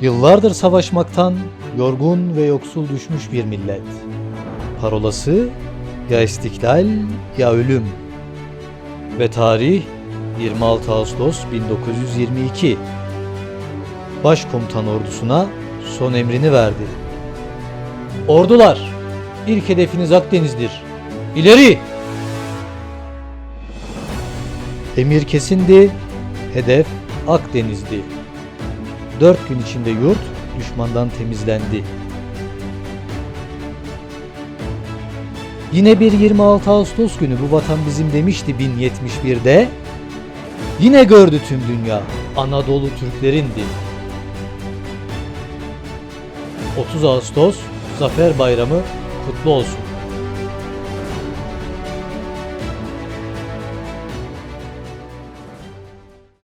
Yıllardır savaşmaktan yorgun ve yoksul düşmüş bir millet. Parolası ya istiklal ya ölüm. Ve tarih 26 Ağustos 1922. Başkomutan ordusuna son emrini verdi. Ordular, ilk hedefiniz Akdeniz'dir. İleri! Emir kesindi, hedef Akdeniz'di. Dört gün içinde yurt düşmandan temizlendi. Yine bir 26 Ağustos günü bu vatan bizim demişti 1071'de. Yine gördü tüm dünya Anadolu Türklerindi. 30 Ağustos Zafer Bayramı kutlu olsun.